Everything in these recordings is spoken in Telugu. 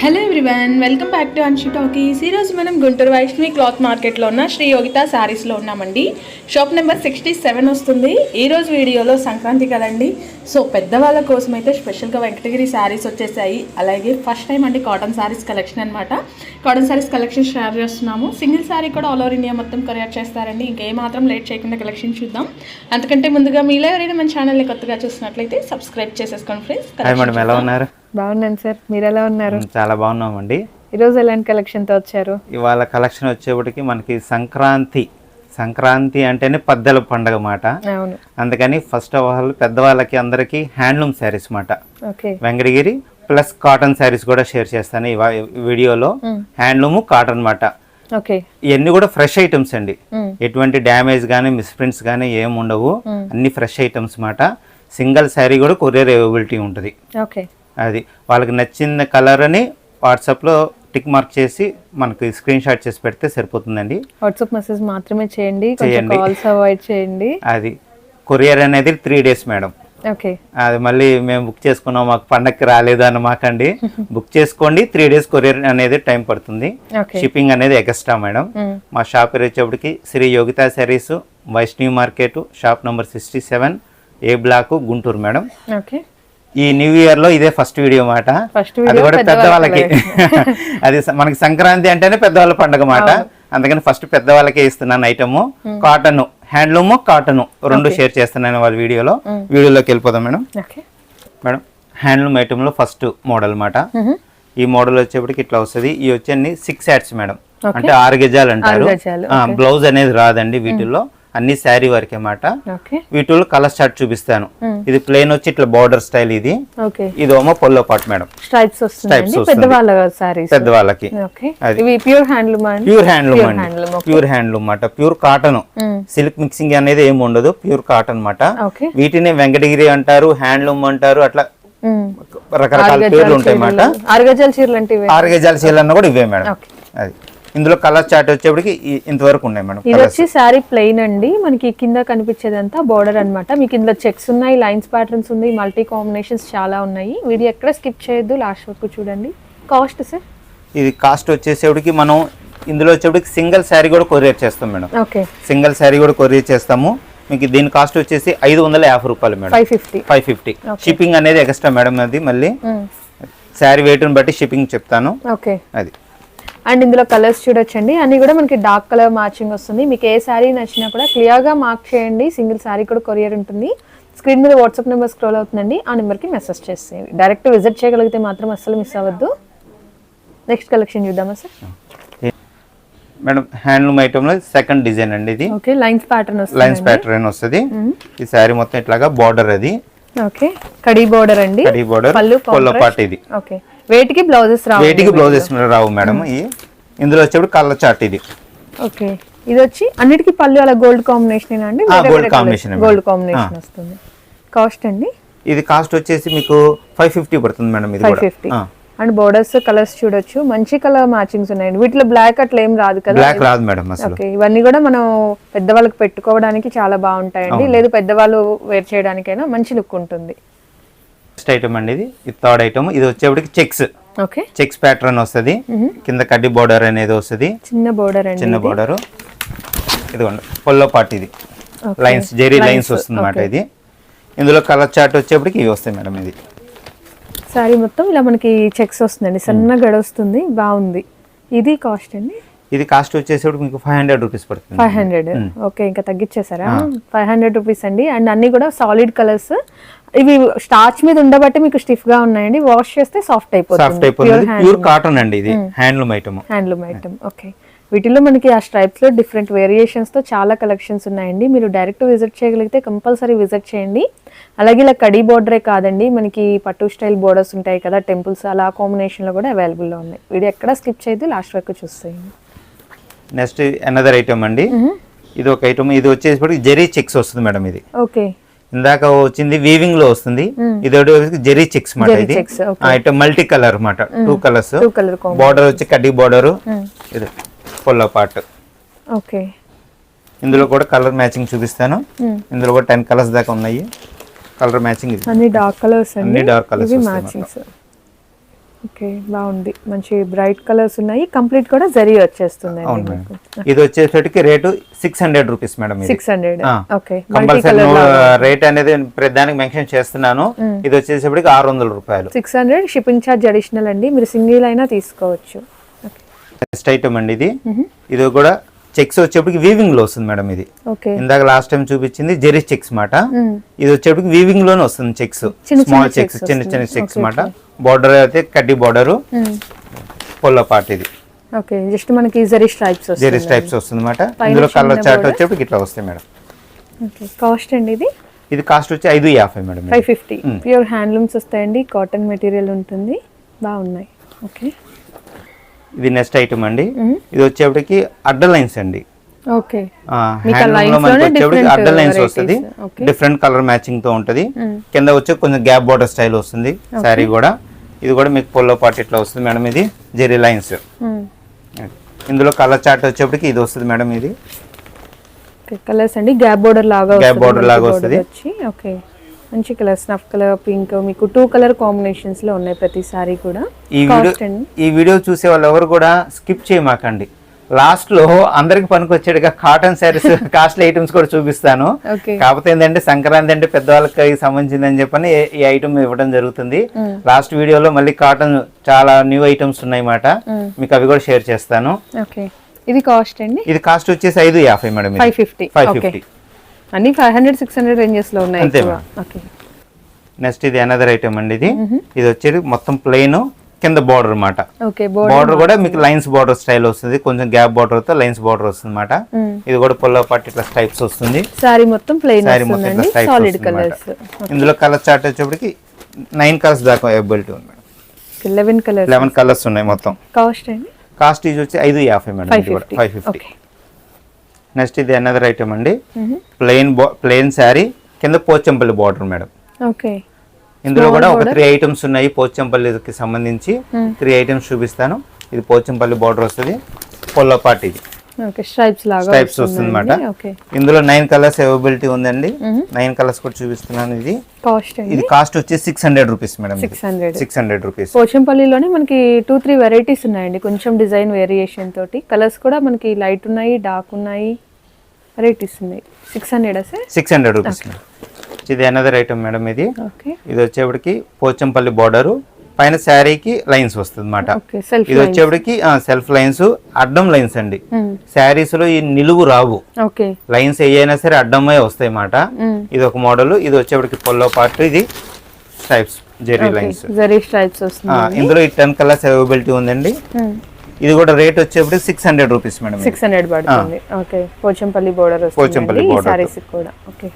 Hello everyone welcome back to Anshi talkies ఈరోజు మనం గుంటూరు వైష్ణవి క్లాత్ మార్కెట్లో ఉన్న శ్రీ యోగిత శారీస్లో ఉన్నామండి. షాప్ నెంబర్ సిక్స్టీ సెవెన్ వస్తుంది. ఈరోజు వీడియోలో సంక్రాంతి కదండి. సో పెద్దవాళ్ళ కోసం అయితే స్పెషల్గా వెంకటగిరి శారీస్ వచ్చేసాయి. అలాగే ఫస్ట్ టైం అండి కాటన్ శారీస్ కలెక్షన్ అనమాట కాటన్ శారీస్ కలెక్షన్ షేర్ చేస్తున్నాము. సింగిల్ శారీ కూడా ఆల్ ఓవర్ ఇండియా మొత్తం కొరియర్ చేస్తారండి. ఇంకేమాత్రం లేట్ చేయకుండా కలెక్షన్ చూద్దాం. అంతకంటే ముందుగా మీలో ఎవరైనా మన ఛానల్ని కొత్తగా చూసినట్లయితే సబ్స్క్రైబ్ చేసేసుకోండి ఫ్రెండ్స్. ఎలా ఉన్నారు? బాగున్నాను సార్. మీరు ఎలా ఉన్నారు? చాలా బాగున్నామండి. ఈరోజు ఎలాంటి కలెక్షన్తో వచ్చారు? ఇవాళ కలెక్షన్ వచ్చేప్పటికి మనకి సంక్రాంతి. సంక్రాంతి అంటేనే పెద్దల పండగ మాట. అందుకని ఫస్ట్ ఆఫ్ ఆల్ పెద్దవాళ్ళకి అందరికీ హ్యాండ్లూమ్ శారీస్ మాట. Okay. Venkatagiri plus cotton saris కూడా షేర్ చేస్తాను ఈ వీడియోలో. హ్యాండ్లూమ్ కాటన్ మాట. ఓకే. ఇవన్నీ కూడా ఫ్రెష్ ఐటమ్స్ అండి. ఎటువంటి డ్యామేజ్ కానీ మిస్ప్రింట్స్ కానీ ఏమి ఉండవు అన్ని ఫ్రెష్ ఐటమ్స్ మాట. సింగిల్ శారీ కూడా కొరియర్ అవైలబిలిటీ ఉంటుంది. ఓకే. అది వాళ్ళకి నచ్చిన కలర్ అని వాట్సాప్లో టిక్ మార్క్ చేసి మనకి స్క్రీన్ షాట్ చేసి పెడితే సరిపోతుందండి. వాట్సాప్ మెసేజ్ మాత్రమే చేయండి చేయండి. కాల్స్ అవాయిడ్ చేయండి. అది కొరియర్ అనేది త్రీ డేస్ మేడం. ఓకే అది మళ్ళీ మేము బుక్ చేసుకున్నాం మాకు పండక్కి రాలేదు అని మాకండి బుక్ చేసుకోండి త్రీ డేస్ కొరియర్ అనేది టైం పడుతుంది. షిప్పింగ్ అనేది ఎక్స్ట్రా మేడం. మ్మ్. మా షాప్ వచ్చేప్పటికి Shri Yogita saris Vaishnavi market shop number sixty seven A block Guntur madam. Okay ఈ న్యూ ఇయర్లో ఇదే ఫస్ట్ వీడియో మాట. అది కూడా పెద్దవాళ్ళకి. అది మనకి సంక్రాంతి అంటేనే పెద్దవాళ్ళ పండుగ మాట. అందుకని ఫస్ట్ పెద్దవాళ్ళకే ఇస్తున్నాను ఐటమ్. కాటన్ హ్యాండ్లూమ్ కాటన్ రెండు షేర్ చేస్తున్నాను వాళ్ళ వీడియోలో. వీడియోలోకి వెళ్ళిపోదాం మేడం. మేడం హ్యాండ్లూమ్ ఐటమ్లో ఫస్ట్ మోడల్ మాట. ఈ మోడల్ వచ్చేప్పటికి ఇట్లా వస్తుంది. ఈ వచ్చి సిక్స్ యాడ్స్ మేడం. అంటే ఆరు గజాలు అంటారు. బ్లౌజ్ అనేది రాదండి వీటిల్లో. అన్ని శారీ వరకే మాట ఓకే. వీటిలో కలర్ చార్ట్ చూపిస్తాను. ఇది ప్లేన్ వచ్చి ఇట్లా బార్డర్ స్టైల్ ఇది. ఇది ఏమో పొల్లో పాట్ మేడం. స్ట్రైప్స్ పెద్దవాళ్ళకి. ప్యూర్ హ్యాండ్లూమ్ అండి? ప్యూర్ హ్యాండ్లూమ్ అండి. ప్యూర్ హ్యాండ్లూమ్ అన్నమాట. ప్యూర్ కాటన్ సిల్క్ మిక్సింగ్ అనేది ఏమి ఉండదు. ప్యూర్ కాటన్ అన్నమాట. వీటిని వెంకటగిరి అంటారు హ్యాండ్లూమ్ అంటారు అట్లా రకరకాల పేర్లు ఉంటాయి అన్నమాట. అరగజాల చీరలు అంటే ఇవే? ఆరు గజాల చీరలు అన్న కూడా ఇవే మేడం. అది. ఇందులో కలర్ చార్ట్ వచ్చేప్పటికి ఇంతవరకు ఉన్నాయి మేడం ఇది వచ్చి శారీ ప్లెయిన్ అండి. మనకి కింద కనిపించేదంతా బార్డర్ అన్నమాట. మీకు ఇందులో చెక్స్ ఉన్నాయి లైన్స్ ప్యాటర్న్స్ ఉన్నాయి మల్టీ కాంబినేషన్స్ చాలా ఉన్నాయి. వీడియో ఎక్కడ స్కిప్ చేయొద్దు లాస్ట్ వరకు చూడండి. కాస్ట్ సార్ ఇది కాస్ట్ వచ్చేసేపటికి మనం ఇందులో వచ్చేప్పటికి సింగిల్ శారీ కూడా కొరియర్ చేస్తాం మేడం. ఓకే సింగిల్ శారీ కూడా కొరియర్ చేస్తాము. మీకు దీని కాస్ట్ వచ్చేసి ఐదు వందల యాభై రూపాయలు madam. Five fifty five fifty shipping అనేది ఎక్స్ట్రా మేడం అది మళ్ళీ శారీ వెయిట్ని బట్టి షిప్పింగ్ చెప్తాను. ఓకే అది. అండ్ ఇందులో కలర్స్ చూడొచ్చండి. అన్ని కూడా మనకి డార్క్ కలర్ మ్యాచింగ్ వస్తుంది. మీకు ఏ శారీ నచ్చినా కూడా క్లియర్గా మార్క్ చేయండి. సింగిల్ శారీ కూడా కొరియర్ ఉంటుంది. స్క్రీన్ మీద వాట్సాప్ నెంబర్ స్క్రోల్ అవుతుందండి. ఆ నెంబర్కి మెసేజ్ చేసేయండి. డైరెక్ట్ విజిట్ చేయగలిగితే మాత్రం అస్సలు మిస్ అవ్వద్దు. నెక్స్ట్ కలెక్షన్ చూద్దామా సార్? మేడం హ్యాండ్లూమ్ ఐటమ్లో సెకండ్ డిజైన్ అండి ఇది. ఓకే లైన్స్ ప్యాటర్న్ వస్తుంది లైన్స్ ప్యాటర్న్ వస్తుంది. ఈ శారీ మొత్తం ఇట్లాగా బార్డర్ అది. ఓకే కడీ బోర్డర్ అండి. కడీ బార్డర్ పళ్ళు పొల్ల పాట ఇది. ఓకే. వేటికి బ్లౌజెస్ రావు వేటికి బ్లౌజెస్ రావు మేడం. ఈ ఇందులో వచ్చేప్పుడు కలర్ చార్ట్ ఇది. ఓకే. ఇది వచ్చి అన్నిటికీ పళ్ళు అలా గోల్డ్ కాంబినేషన్ అండి? combination ఏ గోల్డ్. కాంబినేషన్ వస్తుంది. కాస్ట్ అండి? ఇది కాస్ట్ వచ్చేసి మీకు ఫైవ్ ఫిఫ్టీ పడుతుంది మేడం ఇది ఫైవ్ కూడా ఫిఫ్టీ అండ్ బోర్డర్స్ కలర్స్ చూడొచ్చు. మంచి కలర్ మ్యాచింగ్స్ ఉన్నాయండి. వీటిలో బ్లాక్ అట్లా ఏం రాదు కదా? బ్లాక్ రాదు మేడం అసలు. ఓకే. ఇవన్నీ కూడా మనం పెద్దవాళ్ళకి పెట్టుకోవడానికి చాలా బాగుంటాయండి. లేదు పెద్దవాళ్ళు వేర్ చేయడానికైనా మంచి లుక్ ఉంటుంది. నెక్స్ట్ ఐటమ్ అండి ఇది. ఇది థర్డ్ ఐటమ్ ఇది వచ్చేప్పటికి చెక్స్ ఓకే చెక్స్ ప్యాటర్న్ వస్తుంది. కింద కడ్డీ బార్డర్ అనేది వస్తుంది. చిన్న బోర్డర్ అండి చిన్న బార్డర్ ఇదిగోండి. పొల్లో పార్ట్ ఇది. లైన్స్ జెరీ లైన్స్ వస్తుంది అన్నమాట ఇది. ఇందులో కలర్ చార్ట్ వచ్చేప్పటికి ఇవి వస్తాయి మేడం ఇది. సారీ మొత్తం ఇలా మనకి చెక్స్ వస్తుందండి. సన్న గడ వస్తుంది బాగుంది. ఇది కాస్ట్ అండి? ఇది కాస్ట్ వచ్చేసేప్పటికి మీకు ఫైవ్ హండ్రెడ్ రూపీస్ పడుతుంది. ఫైవ్ హండ్రెడ్ ఓకే ఇంకా తగ్గించేసారా ఫైవ్ హండ్రెడ్ రూపీస్ అండి. అండ్ అన్ని కూడా సాలిడ్ కలర్స్ ఇవి స్టార్చ్ మీద ఉండబట్టి మీకు స్టిఫ్గా ఉన్నాయండి. వాష్ చేస్తే సాఫ్ట్ సాఫ్ట్ అయిపోతుంది. అయిపోతుంది ప్యూర్ కాటన్ అండి ఇది. Handloom item handloom item okay వీటిలో మనకి ఆ స్ట్రైప్స్లో డిఫరెంట్ వేరియేషన్స్తో చాలా కలెక్షన్స్ ఉన్నాయండి. మీరు డైరెక్ట్ విజిట్ చేయగలిగితే కంపల్సరీ విజిట్ చేయండి. అలాగే ఇలా కడీ బోర్డరే కాదండి. మనకి పట్టు స్టైల్ బోర్డర్స్ ఉంటాయి కదా టెంపుల్స్ అలా కాంబినేషన్లో కూడా అవైలబుల్లో ఉన్నాయి. వీడియో ఎక్కడ స్కిప్ చేయదు లాస్ట్ వరకు చూస్తాయండి నెక్స్ట్ అనదర్ ఐటమ్ అండి. ఇది ఒక ఐటమ్ ఇది వచ్చేసరికి జెరీ చెక్స్ వస్తుంది మేడం ఇది. ఓకే ఇందాక వచ్చింది వీవింగ్లో వస్తుంది. ఇది ఒకటి జెరీ చెక్స్ మాట ఇది. ఐటమ్ మల్టీ కలర్ మాట. టూ కలర్స్ బార్డర్ వచ్చి కడ్డీ బార్డర్ ఇది పొల్ల పార్ట్ ఓకే. ఇందులో కూడా కలర్ మ్యాచింగ్ చూపిస్తాను. ఇందులో కూడా టెన్ కలర్స్ దాకా ఉన్నాయి. కలర్ మ్యాచింగ్ ఇది. అన్ని డార్క్ కలర్స్ అన్ని డార్క్ కలర్స్ ఇవి మ్యాచింగ్స్ ఓకే బాగుంది. మంచి బ్రైట్ కలర్స్ ఉన్నాయి. కంప్లీట్ కూడా జరీ వచ్చేస్తుంది అవును మేడం. ఇది వచ్చేసరికి rate six hundred rupees madam six hundred. Okay compulsory rate అనేది ప్రతిదానికి మెన్షన్ చేస్తున్నాను. ఇది వచ్చేసరికి ఆరు వందల రూపాయలు. Six hundred shipping charge additional అండి. మీరు సింగిల్ అయినా తీసుకోవచ్చు. నెక్స్ట్ ఐటమ్ అండి ఇది. ఇది కూడా చెక్స్ వచ్చేప్పటికి వీవింగ్లో వస్తుంది మేడం ఇది. ఇందాక లాస్ట్ టైం చూపించింది జెరీ చెక్స్ మాట. ఇది వచ్చేప్పటికి వీవింగ్లోనే వస్తుంది చెక్స్ స్మాల్ చెక్స్ చిన్న చిన్న. చెక్స్ మాట. బార్డర్ అయితే కడ్డీ బార్డర్ పొల్ల పార్ట్ ఇది. ఓకే జస్ట్ మనకి జరీ స్ట్రైప్స్ జెరీ వస్తుంది స్ట్రైప్స్ వస్తుంది మాట పైన ఇందులో కలర్ చార్ట్. వచ్చేప్పటికి ఇట్లా వస్తాయి మేడం. ఓకే కాస్ట్ అండి ఇది? ఇది కాస్ట్ వచ్చి ఐదు యాభై madam. Five fifty. Pure handlooms వస్తాయండి కాటన్ మెటీరియల్ ఉంటుంది బాగున్నాయి. ఓకే. ఇది నెక్స్ట్ ఐటమ్ అండి. ఇది వచ్చేప్పటికి అడ్డ లైన్స్ అండి. ఓకే. అడ్డ లైన్స్. వస్తుంది. డిఫరెంట్ కలర్ మ్యాచింగ్తో ఉంటది. కింద వచ్చి కొంచెం గ్యాప్ బార్డర్ స్టైల్ వస్తుంది. శారీ కూడా. ఇది కూడా మీకు పొల్లో పాటు ఇట్లా వస్తుంది మేడం ఇది జెరీ లైన్స్. ఇందులో కలర్ చార్ట్ వచ్చేప్పటికి ఇది వస్తుంది మేడం ఇది. కలర్స్ అండి. గ్యాప్ బోర్డర్ లాగా border మనకి లాగా వస్తుంది. ఓకే. మంచి కలర్ స్నఫ్ కలర్ పింక్ మీకు టూ కలర్ కాంబినేషన్స్లో ఉన్నాయి ప్రతి సారీ కూడా. ఈ వీడియో ఈ వీడియో చూసే వాళ్ళు ఎవరు కూడా స్కిప్ చేయమాకండి. లాస్ట్లో అందరికి పనికొచ్చేట్టుగా కాటన్ శారీస్ కాస్ట్లీ ఐటమ్స్ కూడా చూపిస్తాను. కాకపోతే ఏంటంటే సంక్రాంతి అంటే పెద్దవాళ్ళకి సంబంధించిందని చెప్పని ఏ- ఈ ఐటమ్ ఇవ్వడం జరుగుతుంది. లాస్ట్ వీడియోలో మళ్ళీ కాటన్ చాలా న్యూ ఐటమ్స్ ఉన్నాయి మాట మీకు అవి కూడా షేర్ చేస్తాను. ఓకే ఇది కాస్ట్ అండి? ఇది కాస్ట్ వచ్చేసి ఐదు యాభై madam five fifty five fifty అన్ని ఫైవ్ హండ్రెడ్ సిక్స్ హండ్రెడ్ రేంజెస్లో ఉన్నాయి నెక్స్ట్ ఇది అనదర్ ఐటమ్ అండి ఇది. ఇది వచ్చేది మొత్తం ప్లెయిన్ కింద బార్డర్ అన్నమాట. ఓకే బోర్డర్ కూడా మీకు లైన్స్ బార్డర్ స్టైల్ వస్తుంది కొంచెం గ్యాప్ బార్డర్తో లైన్స్ బార్డర్ వస్తుంది అనమాట ఇది కూడా పొల్ల పట్టు ఇట్లా స్టైప్స్ వస్తుంది. సారీ మొత్తం ప్లెయిన్ శారీ మొత్తం ఇట్లా స్టైప్స్ కలర్స్ ఇందులో కలర్ చార్ట్ వచ్చేప్పటికి నైన్ కలర్స్ దాకా అవైలబిలిటీ ఉంది madam. Eleven colours eleven colours ఉన్నాయి మొత్తం. కాస్ట్ అండి? కాస్ట్ ఇది వచ్చి ఐదు యాభై మేడం ఇది కూడా. ఫిఫ్టీ ఫైవ్ ఫిఫ్టీ నెక్స్ట్ ఇది అనదర్ ఐటమ్ అండి. ప్లెయిన్ ప్లెయిన్ శారీ కింద పోచంపల్లి బార్డర్ మేడం. ఓకే ఇందులో కూడా ఒక త్రీ ఐటమ్స్ ఉన్నాయి. పోచంపల్లికి సంబంధించి త్రీ ఐటమ్స్ చూపిస్తాను. ఇది పోచంపల్లి బార్డర్ వస్తుంది. పొల్ల పార్ట్ ఇది. స్ట్రైప్స్ వస్తుంది. ఓకే ఇందులో నైన్ కలర్స్ అవైలబిలిటీ ఉందండి. నైన్ కలర్స్ కూడా చూపిస్తున్నాను ఇది. ఇది కాస్ట్ వచ్చి six hundred rupees madam six hundred six hundred rupees పోచంపల్లిలోనే మనకి టూ త్రీ వెరైటీస్ ఉన్నాయండి. కొంచెం డిజైన్ వేరియేషన్ తోటి. కలర్స్ కూడా మనకి లైట్ ఉన్నాయి డార్క్ ఉన్నాయి వెరైటీస్ ఉన్నాయి. Six hundred sir? Six hundred rupees ఇది అనదర్ ఐటమ్ మేడం ఇది. ఇది వచ్చేప్పటికి పోచంపల్లి బార్డర్ పైన శారీకి లైన్స్ వస్తుంది అనమాట ఇది వచ్చేప్పటికి సెల్ఫ్ లైన్స్ అడ్డం లైన్స్ అండి. శారీస్లో ఈ నిలువు రావు. ఓకే లైన్స్ ఏ అయినా సరే అడ్డమే వస్తాయి అన్నమాట ఇది ఒక మోడల్ ఇది వచ్చేప్పటికి పొల్లో పార్ట్ ఇది స్టైప్స్ జెరీ లైన్స్ స్ట్రైప్స్ ఇందులో ఈ టెన్ కలర్స్ అవైలబిలిటీ ఉందండి. ఇది కూడా రేట్ వచ్చేప్పటికి six hundred rupees madam six hundred పడుతుంది. ఓకే పోచంపల్లి బోర్డర్ పోచంపల్లి సారీస్ కూడా. ఓకే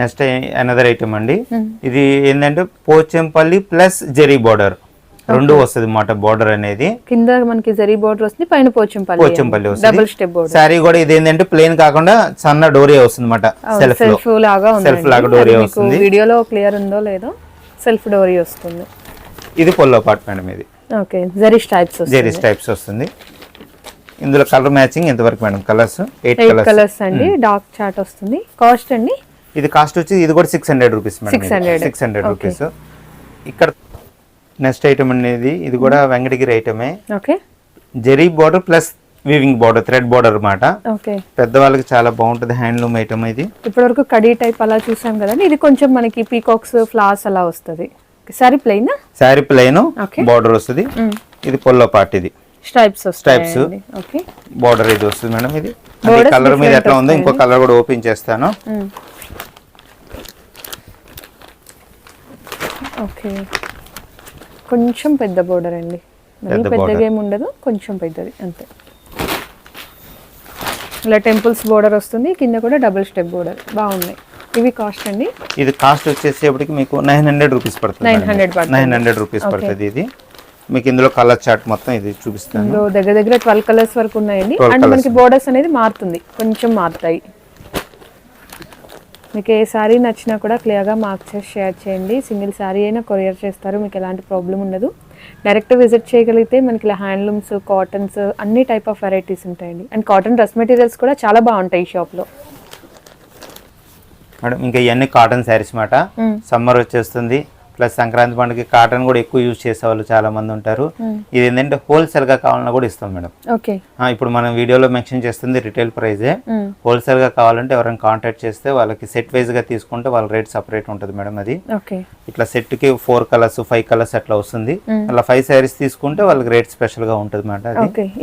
నెక్స్ట్ అనదర్ ఐటమ్ అండి. ఇది ఏంటంటే పోచంపల్లి ప్లస్ జెరీ బార్డర్. రెండు వస్తుంది అన్నమాట బార్డర్ అనేది. కింద మనకి జరీ బోర్డర్ వస్తుంది పైన Pochampally. Pochampally double step border sari కూడా ఇది ఏంటంటే ప్లెయిన్ కాకుండా సన్న డోరీ వస్తుంది అనమాట సెల్ఫ్ సెల్ఫ్ లాగా సెల్ఫ్ లాగా డోరీ వస్తుంది. వీడియోలో క్లియర్ ఉందో లేదో సెల్ఫ్ డోరీ వస్తుంది. ఇది పొల్లో పార్ట్ మేడం ఇది ఓకే జరీ స్ట్రైప్స్ వస్తుంది. జెరీ టైప్స్ వస్తుంది. ఇందులో కలర్ మ్యాచింగ్ ఎంతవరకు madam colours eight colours colours అండి. డార్క్ చాట్ వస్తుంది. కాస్ట్ అండి ఇది కాస్ట్ వచ్చి ఇది కూడా six hundred rupees madam 600. Six hundred rupees ఇక్కడ నెక్స్ట్ ఐటమ్ అనేది ఇది కూడా Venkatagiri ఐటమే okay zari border plus weaving border thread border అన్నమాట. ఓకే పెద్దవాళ్ళకి చాలా బాగుంటుంది హ్యాండ్లూమ్ ఐటమ్ ఇది. ఇప్పటివరకు కడీ టైప్ అలా చూసాం కదండి. ఇది కొంచెం మనకి పీకాక్స్ ఫ్లవర్స్ అలా వస్తుంది. Sari plain sari plain. Border వస్తుంది. ఇది పొల్లో పార్ట్ ఇది. స్ట్రైప్స్ ఓకే బార్డర్ ఇది వస్తుంది మేడం ఇది. కలర్ మీద ఎట్లా ఉందో ఇంకో కలర్ కూడా ఓపెన్ చేస్తాను. ఓకే. కొంచెం పెద్ద బోర్డర్ అండి. మరి పెద్ద పెద్దగా. ఏమి ఉండదు కొంచెం పెద్దది అంతే. ఇలా టెంపుల్స్ బోర్డర్ వస్తుంది కింద కూడా డబుల్ స్టెప్ బోర్డర్ బాగున్నాయి. ఇవి కాస్ట్ అండి. ఇది కాస్ట్ వచ్చేసేపటికి మీకు నైన్ హండ్రెడ్ రూపీస్ పడుతుంది 900 పడుతుంది. నైన్ హండ్రెడ్ రూపీస్ పడుతుంది ఇది. మీకు ఇందులో కలర్ చార్ట్ మొత్తం ఇది చూపిస్తాను. ఇందులో దగ్గర దగ్గర ట్వెల్వ్ కలర్స్ వరకు ఉన్నాయండి. 12 అండ్ మనకి బోర్డర్స్ అనేది మారుతుంది. కొంచెం మారుతాయి. మీకు ఏ శారీ నచ్చినా కూడా క్లియర్గా మార్క్ చేసి షేర్ చేయండి. సింగిల్ శారీ అయినా కొరియర్ చేస్తారు మీకు ఎలాంటి ప్రాబ్లం ఉండదు. డైరెక్ట్ విజిట్ చేయగలిగితే మనకి ఇలా హ్యాండ్లూమ్స్ కాటన్స్ అన్ని టైప్ ఆఫ్ వెరైటీస్ ఉంటాయండి. అండ్ కాటన్ డ్రెస్ మెటీరియల్స్ కూడా చాలా బాగుంటాయి ఈ షాప్లో మేడం ఇంకా ఇవన్నీ కాటన్ శారీస్ మాట. సమ్మర్ వచ్చేస్తుంది. ప్లస్ సంక్రాంతి పండుగకి కాటన్ కూడా ఎక్కువ యూజ్ చేసే వాళ్ళు చాలా మంది ఉంటారు. ఇది ఏంటంటే హోల్సేల్గా కావాలన్నా కూడా ఇస్తాం మేడం. ఇప్పుడు మనం వీడియోలో మెన్షన్ చేస్తుంది రిటైల్ ప్రైజే. హోల్సేల్గా కావాలంటే ఎవరైనా కాంటాక్ట్ చేస్తే వాళ్ళకి సెట్ వైజ్గా తీసుకుంటే వాళ్ళ రేట్ సపరేట్ ఉంటుంది మేడం అది. ఇట్లా సెట్కి ఫోర్ కలర్స్ ఫైవ్ కలర్స్ అట్లా వస్తుంది. అలా ఫైవ్ శారీస్ తీసుకుంటే వాళ్ళకి రేట్ స్పెషల్గా ఉంటుంది మేడం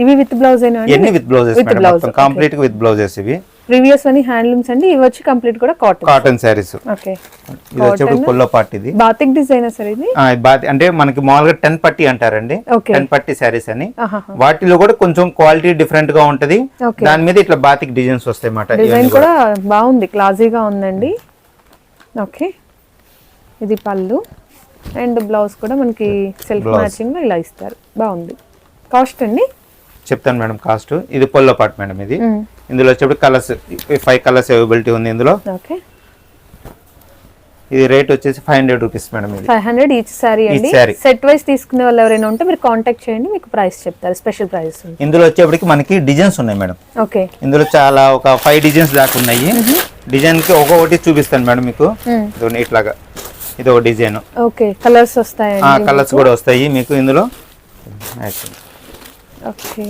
ఇవి విత్ బ్లౌజ్ ఇవన్నీ విత్ బ్లౌజెస్ మేడం మొత్తం. కంప్లీట్గా విత్ బ్లౌజెస్ ఇవి. ప్రీవియస్ అని హ్యాండ్లూమ్స్ అండి ఇవి వచ్చి కంప్లీట్ కూడా కాటన్. కాటన్ శారీస్. ఓకే. ఇది వచ్చేప్పుడు పొల్లో పార్ట్ ఇది. బాతిక్ డిజైన్ సార్ ఇది? ఆ, ఇది బాతి- అంటే మనకి మామూలుగా టెన్ పట్టి అంటారండి. టెన్ పట్టి శారీస్ అని. వాటిలో కూడా కొంచెం క్వాలిటీ డిఫరెంట్గా ఉంటది. దాని మీద ఇట్లా బాతిక్ డిజైన్స్ వస్తాయి అన్నమాట డిజైన్ కూడా. బాగుంది క్లాజీగా ఉందండి. ఓకే. ఇది పళ్ళు. అండ్ బ్లౌజ్ కూడా మనకి సెల్ఫ్. మ్యాచింగ్ ఇలా ఇస్తారు. బాగుంది. కాస్ట్ అండి? చెప్తాను మేడం కాస్ట్. ఇది పొల్లో పార్ట్ మేడం ఇది. ఇందులో వచ్చేప్పుడు కలర్స్ ఫైవ్ కలర్స్ అవైలబిలిటీ ఉంది ఇందులో. ఓకే. ఇది రేట్ వచ్చేసి ఫైవ్ హండ్రెడ్ రూపీస్ మేడం ఇది. ఫైవ్ హండ్రెడ్ ఈచ్ సారీ అండి. సెట్ వైస్ తీసుకునే వాళ్ళు ఎవరైనా ఉంటే మీరు కాంటాక్ట్ చేయండి మీకు ప్రైస్ చెప్తారు స్పెషల్ ప్రైస్ ఇందులో వచ్చేప్పటికి మనకి డిజైన్స్ ఉన్నాయి మేడం ఓకే. ఇందులో చాలా ఒక ఫైవ్ డిజైన్స్ దాకా ఉన్నాయి. డిజైన్కి ఒక్కొక్కటి చూపిస్తాను మేడం మీకు. ఇట్లాగా. ఇది ఒక డిజైన్ ఓకే. కలర్స్ వస్తాయండి కలర్స్ కూడా వస్తాయి మీకు ఇందులో. ఓకే.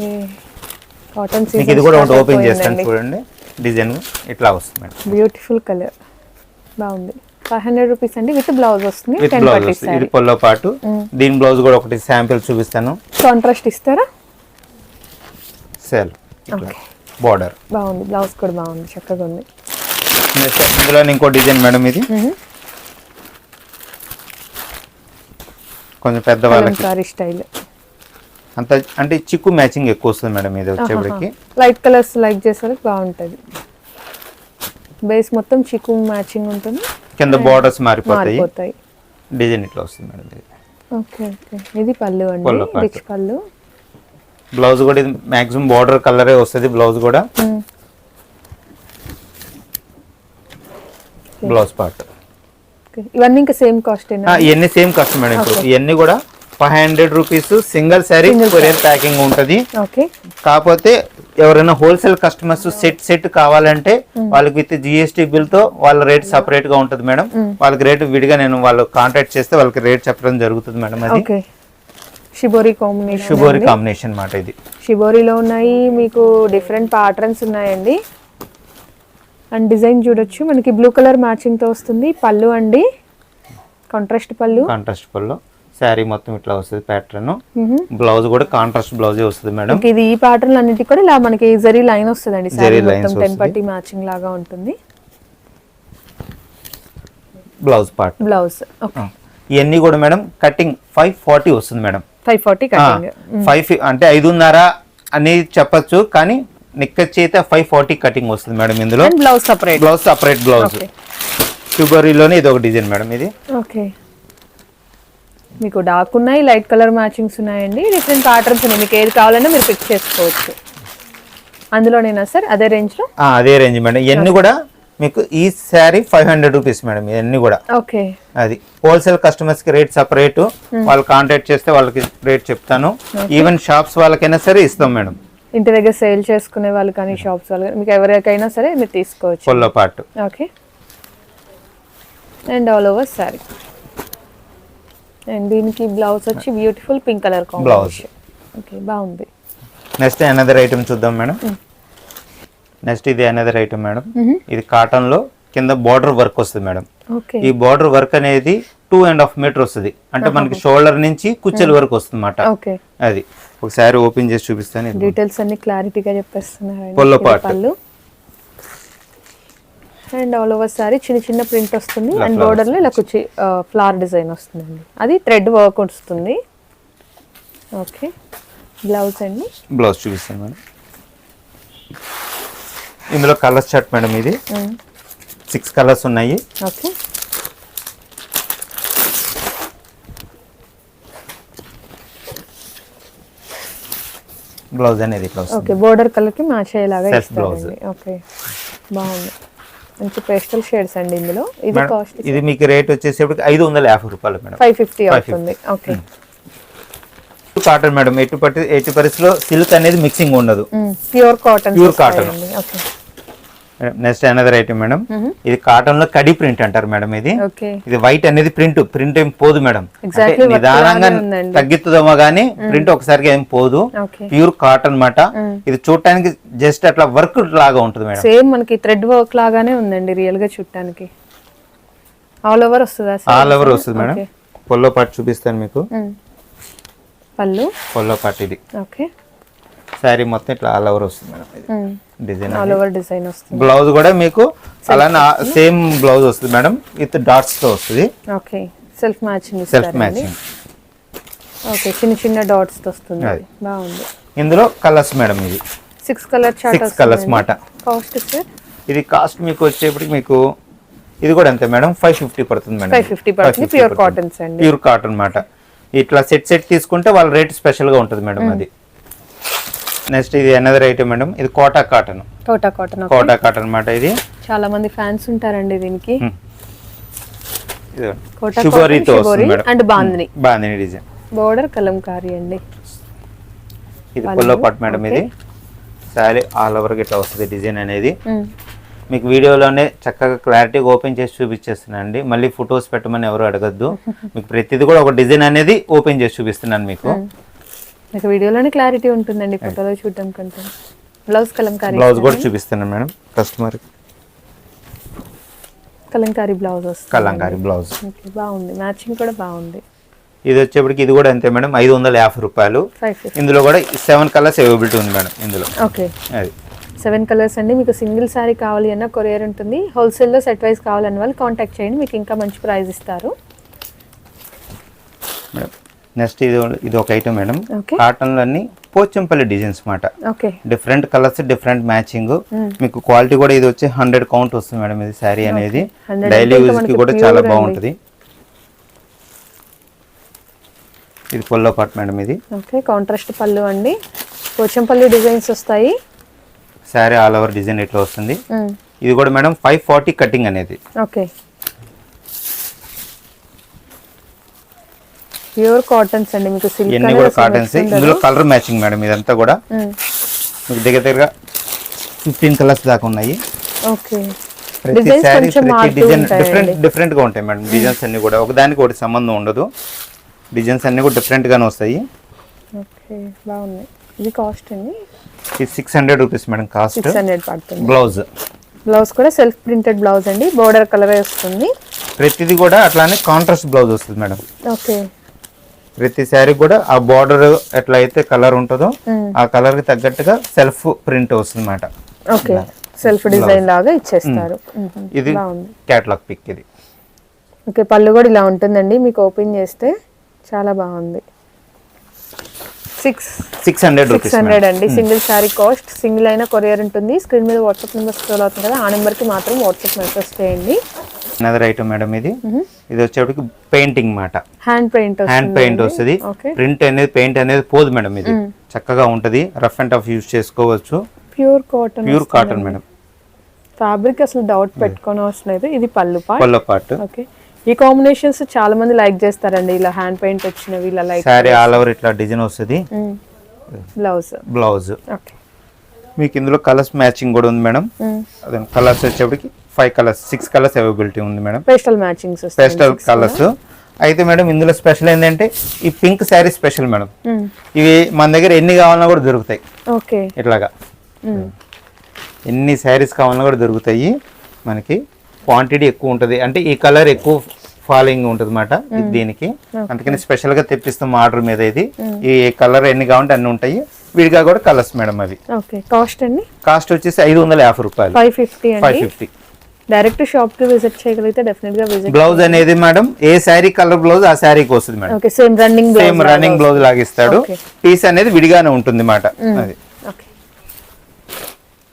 కాటన్ మీకు ఇది కూడా ఒకటి ఓపెన్ చేస్తాను చూడండి. డిజైన్ ఇట్లా వస్తుంది మేడం. బ్యూటిఫుల్ కలర్ బాగుంది. ఫైవ్ హండ్రెడ్ రూపీస్ అండి విత్ బ్లౌజ్ వస్తుంది విత్ బ్లౌజ్ ఇది పొల్లో పాటు. దీని బ్లౌజ్ కూడా ఒకటి శాంపిల్ చూపిస్తాను. కాంట్రాస్ట్ ఇస్తారా? సెల్ బార్డర్ బాగుంది. బ్లౌజ్ కూడా బాగుంది చక్కగా ఉంది. ఇందులో ఇంకో డిజైన్ మేడం ఇది. కొంచెం పెద్ద వాళ్ళకి స్టైల్. అంత అంటే చిక్కు మ్యాచింగ్ ఎక్కువ వస్తుంది మేడం ఇది వచ్చేప్పటికి. లైట్ కలర్స్ లైక్ చేసే వాళ్ళకి బాగుంటుంది. బేస్ మొత్తం చిక్కు మ్యాచింగ్ ఉంటుంది. కింద బార్డర్స్ మారిపోతాయి. మారిపోతాయి. డిజైన్ ఇట్లా వస్తుంది మేడం ఇది. ఓకే ఓకే ఇది పళ్ళు అండి. రిచ్ పళ్ళు. బ్లౌజ్ కూడా ఇది మాక్సిమం బార్డర్ కలరే వస్తుంది బ్లౌజ్ కూడా. Blouse part okay. ఇవన్నీ ఇంకా సేమ్ కాస్ట్ ఇవన్నీ సేమ్ కాస్ట్ మేడం ఇప్పుడు. ఇవన్నీ కూడా five hundred rupees single sari courier packing ఉంటుంది. ఓకే. కాకపోతే ఎవరైనా హోల్సేల్ కస్టమర్స్ సెట్ సెట్ కావాలంటే వాళ్ళకి విత్ జిఎస్టీ బిల్తో వాళ్ళ రేట్ సపరేట్గా ఉంటుంది మేడం. వాళ్ళకి రేట్ విడిగా నేను వాళ్ళు కాంటాక్ట్ చేస్తే వాళ్ళకి రేట్ చెప్పడం జరుగుతుంది మేడం అది. షిబోరి కాంబినేషన్ శుభోరి కాంబినేషన్ మాట ఇది. షిబోరిలో ఉన్నాయి మీకు డిఫరెంట్ ప్యాటర్న్స్ ఉన్నాయండి. అండ్ డిజైన్ చూడొచ్చు. మనకి బ్లూ కలర్ మ్యాచింగ్తో వస్తుంది. పళ్ళు అండి. కాంట్రాస్ట్ పళ్ళు. కాంట్రాస్ట్ పళ్ళు. శారీ మొత్తం ఇట్లా వస్తుంది ప్యాటర్న్. బ్లౌజ్ కూడా కాంట్రాస్ట్ బ్లౌజే వస్తుంది మేడం. ఇది ఈ ప్యాటర్న్ అన్నిటి కూడా ఇలా మనకి జరీ లైన్ వస్తుందండి జరీ మొత్తం టెన్. పట్టి మ్యాచింగ్ లాగా ఉంటుంది. బ్లౌజ్ పార్ట్ బ్లౌజ్ ఇవన్నీ కూడా మేడం కటింగ్ ఫైవ్ ఫార్టీ వస్తుంది మేడం. ఫైవ్ ఫార్టీ ఫైవ్ అంటే ఐదున్నర అని చెప్పొచ్చు కానీ అయితే ఫైవ్ ఫార్టీ కటింగ్ వస్తుంది మేడం ఇందులో. Blouse separate blouse separate blouse ట్యూబరీలోనే ఇది ఒక డిజైన్ మేడం ఇది. ఓకే. మీకు డార్క్ ఉన్నాయి లైట్ కలర్ మ్యాచింగ్స్ ఉన్నాయండి. డిఫరెంట్ ప్యాటర్న్స్ ఉన్నాయి. మీకు ఏది కావాలన్నా మీరు పిక్ చేసుకోవచ్చు. అందులోనేనా సార్ అదే రేంజ్లో అదే రేంజ్ మేడం. ఇవన్నీ కూడా మీకు ఈ sari five hundred rupees madam. ఇవన్నీ కూడా. ఓకే అది. హోల్సేల్ కస్టమర్స్కి రేట్ సపరేట్ వాళ్ళు కాంటాక్ట్ చేస్తే వాళ్ళకి రేట్ చెప్తాను. ఈవెన్ షాప్స్ వాళ్ళకైనా సరే ఇస్తాం మేడం. ఇంటి దగ్గర సేల్ చేసుకునే వాళ్ళు కానీ షాప్స్ వాళ్ళు కానీ మీకు ఎవరికైనా సరే మీరు తీసుకోవచ్చు. Pallu part okay and all over sari and దీనికి బ్లౌజ్ వచ్చి beautiful pink colour combination okay బాగుంది. నెక్స్ట్ అనదర్ ఐటమ్ చూద్దాం మేడం నెక్స్ట్ ఇది అనదర్ ఐటమ్ మేడం ఇది కాటన్లో కింద బార్డర్ వర్క్ వస్తుంది మేడం ఓకే ఈ బార్డర్ వర్క్ అనేది టూ అండ్ హాఫ్ మీటర్ వస్తుంది. అంటే మనకి షోల్డర్ నుంచి కుచ్చెల వరకు వస్తుంది అన్నమాట ఓకే అది. ఒకసారి ఓపెన్ చేసి చూపిస్తాను. డీటెయిల్స్ అన్ని క్లారిటీగా చెప్పేస్తున్నారు. పళ్ళు. అండ్ ఆల్ ఓవర్ సారీ చిన్న చిన్న ప్రింట్ వస్తుంది. అండ్ flowers బోర్డర్లో ఇలా కుచ్చి ఫ్లవర్ డిజైన్ వస్తుందండి. అది థ్రెడ్ వర్క్ వస్తుంది. ఓకే. బ్లౌజ్ అండి. బ్లౌజ్ చూపిస్తాను మేడం. ఇందులో కలర్స్ చార్ట్ మేడం ఇది. సిక్స్ కలర్స్ ఉన్నాయి. ఓకే. బ్లౌజ్ అనేది ఓకే బోర్డర్ కలర్కి మ్యాచ్ అయ్యేలాగా ఓకే. బాగుంది. మంచి పేస్టల్ షేడ్స్ అండి ఇందులో. ఇది కాస్ట్ ఇది మీకు రేట్ వచ్చేసేపటికి ఐదు వందల యాభై రూపాయలు మేడం. Five fifty 550. అవుతుంది. ఓకే కాటన్ మేడం ఎటు పట్టి ఎటు పరిస్థితిలో సిల్క్ అనేది మిక్సింగ్ ఉండదు. Pure cotton Pure cotton. Okay next another item madam. ఇది కాటన్లో కడి ప్రింట్ అంటారు మేడం ఇది. ఇది వైట్ అనేది ప్రింట్ ప్రింట్ ఏం పోదు మేడం. నిదానంగా. తగ్గుతుందేమో కానీ ప్రింట్ ఒకసారిగా ఏం పోదు. ప్యూర్ కాటన్ మాట ఇది చూడటానికి జస్ట్ అట్లా వర్క్ లాగా ఉంటుంది మేడం. సేమ్ మనకి థ్రెడ్ వర్క్ లాగానే ఉందండి రియల్గా చుట్టానికి ఆల్ ఓవర్ వస్తుందా ఆల్ ఓవర్ వస్తుంది మేడం. పొల్లో పాటు చూపిస్తాను మీకు. పళ్ళు. పొల్లో పాటు ఇది. ఓకే శారీ మొత్తం ఇట్లా ఆల్ ఓవర్ వస్తుంది మేడం ఇది. డిజైన్ ఆల్ ఓవర్ డిజైన్ వస్తుంది. బ్లౌజ్ కూడా మీకు అలానే సేమ్ బ్లౌజ్ వస్తుంది మేడం విత్ డాట్స్తో వస్తుంది. Okay self matching self matching okay చిన్న చిన్న డాట్స్తో వస్తుంది. బాగుంది. ఇందులో కలర్స్ మేడం ఇది. సిక్స్ కలర్ సిక్స్ కలర్స్ మాట. కాస్ట్ సార్ ఇది కాస్ట్ మీకు వచ్చేప్పటికి మీకు ఇది కూడా అంతే మేడం ఫైవ్ ఫిఫ్టీ పడుతుంది మేడం. 550 పడుతుంది. Pure cottons అండి. ప్యూర్ కాటన్ మాట. ఇట్లా సెట్ సెట్ తీసుకుంటే వాళ్ళ రేట్ స్పెషల్గా ఉంటుంది మేడం అది. నెక్స్ట్ ఇది అనదర్ ఐటమ్ మేడం ఇది Kota cotton. Kota cotton Kota cotton మాట ఇది. చాలా మంది ఫ్యాన్స్ ఉంటారండి దీనికి. షుగోరీతో and bandhani. Bandhani design. Border Kalamkari అండి. ఇది పొల్లో పట్ మేడం ఇది. శారీ ఆల్ ఓవర్ ఇట్లా వస్తుంది డిజైన్ అనేది. మీకు వీడియోలోనే చక్కగా క్లారిటీగా ఓపెన్ చేసి చూపించేస్తున్నాను అండి. మళ్ళీ ఫొటోస్ పెట్టమని ఎవరు అడగద్దు. మీకు ప్రతిదీ కూడా ఒక డిజైన్ అనేది ఓపెన్ చేసి చూపిస్తున్నాను మీకు. మీకు వీడియోలోనే క్లారిటీ ఉంటుందండి ఫోటోలో చూడటం కంటే. బ్లౌజ్ కలంకారీ బ్లౌజ్ కూడా చూపిస్తున్నాను మేడం కస్టమర్ కలంకారీ బ్లౌజ్ వస్తుంది కలంకారీ బ్లౌజ్ ఓకే బాగుంది. మ్యాచింగ్ కూడా బాగుంది. ఇది వచ్చేప్పటికి ఇది కూడా అంతే మేడం ఐదు వందల యాభై రూపాయలు. ఇందులో కూడా సెవెన్ కలర్స్ అవైలబిలిటీ ఉంది మేడం ఇందులో. ఓకే అది. సెవెన్ కలర్స్ అండి మీకు సింగిల్ శారీ కావాలి అన్న కొరియర్ ఉంటుంది. హోల్సేల్లో సెట్ వైజ్ కావాలన్న వాళ్ళు కాంటాక్ట్ చేయండి మీకు ఇంకా మంచి ప్రైస్ ఇస్తారు. మేడం నెక్స్ట్ ఇది ఇది ఒక ఐటమ్ మేడం. Okay. కాటన్లో అన్ని పోచంపల్లి డిజైన్స్ మాట. Okay different colours different matching మీకు క్వాలిటీ కూడా ఇది వచ్చి హండ్రెడ్ కౌంట్ వస్తుంది మేడం ఇది శారీ అనేది. 100 డైలీ యూజ్కి కూడా చాలా. బాగుంటుంది. ఇది పొల్లో పాట్ మేడం ఇది. ఓకే కాంట్రాస్ట్ పళ్ళు అండి. పోచంపల్లి డిజైన్స్ వస్తాయి. శారీ ఆల్ ఓవర్ డిజైన్ ఇట్లా వస్తుంది? మ్మ్. ఇది కూడా మేడం ఫైవ్ ఫార్టీ కటింగ్ అనేది. ఓకే ప్యూర్ కాటన్స్ అండి మీకు సిల్క్ ఇవన్నీ కూడా కాటన్స్ ఇందులో కలర్ మ్యాచింగ్ మేడం ఇదంతా కూడా. మీకు దగ్గర దగ్గర ఫిఫ్టీన్ కలర్స్ దాకా ఉన్నాయి. ఓకే. ప్రతి డిజైన్స్ శారీ కొంచెం ప్రతి డిజైన్ డిఫరెంట్ డిఫరెంట్గా ఉంటాయి మేడం. డిజైన్స్ అన్ని కూడా. ఒకదానికి ఒకటి సంబంధం ఉండదు. డిజైన్స్ అన్ని కూడా డిఫరెంట్ గానే వస్తాయి. ఓకే బాగున్నాయి ఇది కాస్ట్ అండి? ఇది six hundred rupees madam cost six hundred పడుతుంది. బ్లౌజ్ బ్లౌజ్ కూడా సెల్ఫ్ ప్రింటెడ్ బ్లౌజ్ అండి. బోర్డర్ కలర్ వస్తుంది. ప్రతిది కూడా అట్లానే కాంట్రాస్ట్ బ్లౌజ్ వస్తుంది మేడం. ఓకే. ప్రతి శారీ కూడా ఆ బార్డర్ ఎట్లా అయితే కలర్ ఉంటుందో ఆ కలర్కి తగ్గట్టుగా సెల్ఫ్ ప్రింట్ వస్తుంది అన్నమాట ఓకే సెల్ఫ్ డిజైన్ లాగా ఇచ్చేస్తారు. ఇది బాగుంది. క్యాటలాగ్ పిక్ ఇది. ఓకే పళ్ళు కూడా ఇలా ఉంటుందండి. మీకు ఓపెన్ చేస్తే చాలా బాగుంది. Six six hundred six hundred అండి. సింగిల్ శారీ కాస్ట్ సింగిల్ అయినా కొరియర్ ఉంటుంది. స్క్రీన్ మీద వాట్సాప్ నెంబర్ స్క్రోల్ అవుతుంది కదా ఆ నెంబర్కి మాత్రం వాట్సాప్ మెసేజ్ చేయండి. అనదర్ ఐటమ్ మేడం ఇది. ఇది వచ్చేప్పటికి పెయింటింగ్ మాట. హ్యాండ్ పెయింట్ హ్యాండ్ పెయింట్ వస్తుంది. ప్రింట్ అనేది పెయింట్ అనేది పోదు మేడం ఇది. చక్కగా ఉంటది. రఫ్ అండ్ టఫ్ యూజ్ చేసుకోవచ్చు. Pure cotton pure cotton madam fabric అసలు డౌట్ పెట్టుకోని లేదు. ఇది pallu part. Pallu part okay ఈ కాంబినేషన్స్ చాలా మంది లైక్ చేస్తారండి. ఇలా హ్యాండ్ పెయింట్ వచ్చినవి ఇలా లైక్ శారీ ఆల్ ఓవర్ ఇట్లా డిజైన్ వస్తుంది. బ్లౌజ్ బ్లౌజ్ ఓకే మీకు ఇందులో కలర్స్ మ్యాచింగ్ కూడా ఉంది మేడం అదే కలర్స్ వచ్చేప్పటికి five colours six colours availability ఉంది madam pastel matchings pastel colours అయితే మేడం ఇందులో స్పెషల్ ఏంటంటే ఈ పింక్ శారీ స్పెషల్ మేడం ఇవి మన దగ్గర ఎన్ని కావాలన్నా కూడా దొరుకుతాయి. ఓకే ఇట్లాగా. ఎన్ని శారీస్ కావాలన్నా కూడా దొరుకుతాయి. మనకి క్వాంటిటీ ఎక్కువ ఉంటుంది. అంటే ఈ కలర్ ఎక్కువ ఫాలోయింగ్ ఉంటుంది అనమాట దీనికి. అందుకని స్పెషల్గా తెప్పిస్తాం ఆర్డర్ మీద ఇది. ఈ కలర్ ఎన్ని కావాలంటే అన్ని ఉంటాయి. విడిగా కూడా కలర్స్ మేడం అవి. ఓకే కాస్ట్ అండి? కాస్ట్ వచ్చేసి ఐదు వందల యాభై రూపాయలు. Five fifty five fifty direct షాప్కి విజిట్ చేయగలిగితే డెఫినెట్గా విజిట్ బ్లౌజ్ అనేది మేడం ఏ శారీ కలర్ బ్లౌజ్ ఆ శారీకి వస్తుంది madam. Okay same running same running blouse లాగిస్తాడు. Piece అనేది విడిగానే ఉంటుంది మాట. అది. ఓకే.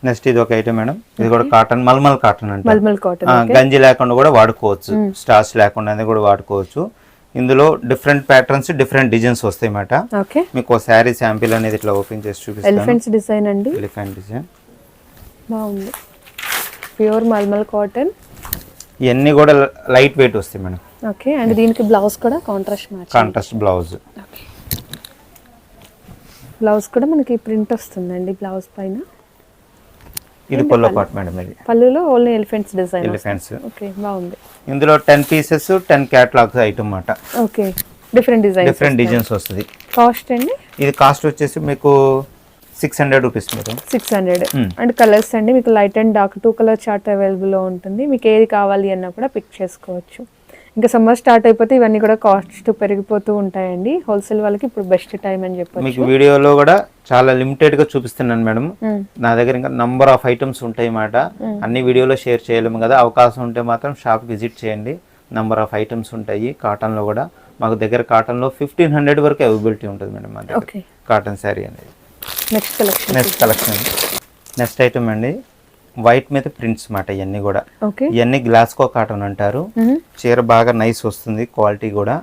నెక్స్ట్ ఇది ఒక ఐటమ్ మేడం. ఇది కూడా కాటన్ మల్మల్ కాటన్ అంటే మల్మల్ కాటన్ గంజి లేకుండా కూడా వాడుకోవచ్చు. స్టార్చ్ లేకుండా అనేది కూడా వాడుకోవచ్చు. ఇందులో డిఫరెంట్ ప్యాటర్న్స్ డిఫరెంట్ డిజైన్స్ వస్తాయి మాట. ఓకే. మీకు ఒక శారీ శాంపిల్ అనేది ఇట్లా ఓపెన్ చేసి చూపిస్తాను. ఎలిఫెంట్స్ డిజైన్ అండి. Elephant design. బాగుంది. Pure malmal cotton. ఇవన్నీ కూడా లైట్ వెయిట్ వస్తాయి మేడం. ఓకే అండ్ దీనికి బ్లౌజ్ కూడా contrast match contrast blouse. Blouse కూడా మనకి ప్రింట్ వస్తుందండి బ్లౌజ్ పైన. ఇది పొల్లో పాట్ మేడం ఇది. పళ్ళులో only elephants design elephants okay బాగుంది. ఇందులో ten pieces ten catalogues item అన్నమాట okay different design different designs వస్తుంది. కాస్ట్ అండి? ఇది కాస్ట్ వచ్చేసి మీకు six hundred rupees madam six hundred Hmm. And colours అండి మీకు light and dark two colour chart అవైలబుల్లో ఉంటుంది. మీకు ఏది కావాలి అన్నా కూడా పిక్ చేసుకోవచ్చు. ఇంకా సమ్మర్ స్టార్ట్ అయిపోతే ఇవన్నీ కూడా కాస్ట్ పెరిగిపోతూ ఉంటాయండి. హోల్సేల్ వాళ్ళకి ఇప్పుడు బెస్ట్ టైం అని చెప్పొచ్చు. మీకు వీడియోలో కూడా చాలా లిమిటెడ్గా చూపిస్తున్నాను మేడం. Hmm. నా దగ్గర ఇంకా నంబర్ ఆఫ్ ఐటమ్స్ ఉంటాయి మాట. అన్ని వీడియోలో షేర్ చేయలేము కదా. అవకాశం ఉంటే మాత్రం షాప్ విజిట్ చేయండి. నంబర్ ఆఫ్ ఐటమ్స్ ఉంటాయి కాటన్లో కూడా. మాకు దగ్గర కాటన్లో ఫిఫ్టీన్ హండ్రెడ్ వరకు అవైలబిలిటీ ఉంటుంది మేడం మా దగ్గర. ఓకే కాటన్ శారీ అనేది. Next collection next collection next item అండి. వైట్ మీద ప్రింట్స్ మాట ఇవన్నీ కూడా. ఇవన్నీ గ్లాస్కో కాటన్ అంటారు. చీర బాగా నైస్ వస్తుంది క్వాలిటీ కూడా.